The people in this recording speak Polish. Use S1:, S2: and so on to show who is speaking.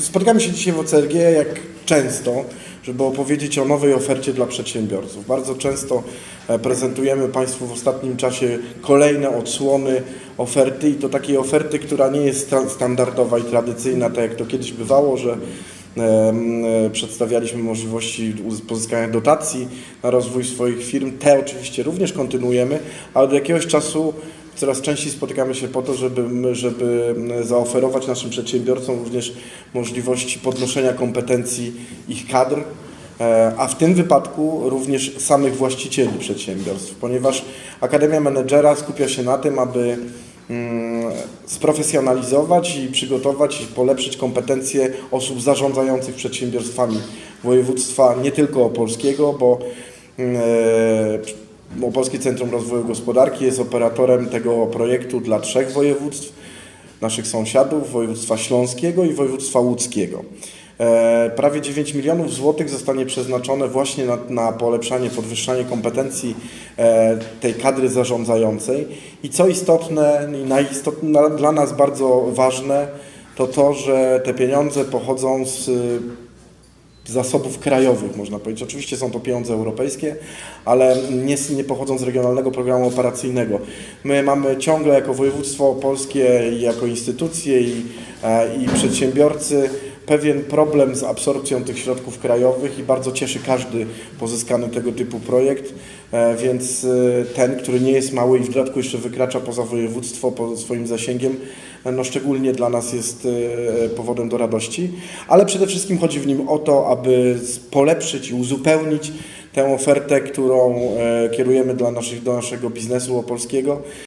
S1: Spotykamy się dzisiaj w OCRG jak często, żeby opowiedzieć o nowej ofercie dla przedsiębiorców. Bardzo często e, prezentujemy Państwu w ostatnim czasie kolejne odsłony oferty i to takiej oferty, która nie jest sta- standardowa i tradycyjna, tak jak to kiedyś bywało, że przedstawialiśmy możliwości pozyskania dotacji na rozwój swoich firm. Te oczywiście również kontynuujemy, ale od jakiegoś czasu coraz częściej spotykamy się po to, żeby, żeby zaoferować naszym przedsiębiorcom również możliwości podnoszenia kompetencji ich kadr, e, a w tym wypadku również samych właścicieli przedsiębiorstw, ponieważ Akademia Menedżera skupia się na tym, aby mm, sprofesjonalizować i przygotować i polepszyć kompetencje osób zarządzających przedsiębiorstwami województwa nie tylko opolskiego, bo e, Opolskie Centrum Rozwoju Gospodarki jest operatorem tego projektu dla trzech województw, naszych sąsiadów, województwa śląskiego i województwa łódzkiego. E, Prawie 9 milionów złotych zostanie przeznaczone właśnie na, na polepszanie, podwyższanie kompetencji e, tej kadry zarządzającej. I co istotne i najistotne, dla nas bardzo ważne, to to, że te pieniądze pochodzą z y, zasobów krajowych, można powiedzieć. Oczywiście są to pieniądze europejskie, ale nie, nie pochodzą z regionalnego programu operacyjnego. My mamy ciągle jako województwo opolskie i jako instytucje i, e, i przedsiębiorcy pewien problem z absorpcją tych środków krajowych i bardzo cieszy każdy pozyskany tego typu projekt, e, więc e, ten, który nie jest mały i w dodatku jeszcze wykracza poza województwo po swoim zasięgiem, e, no szczególnie dla nas jest powodem do radości, ale przede wszystkim chodzi w nim o to, aby polepszyć i uzupełnić tę ofertę, którą kierujemy dla naszych, do naszego biznesu opolskiego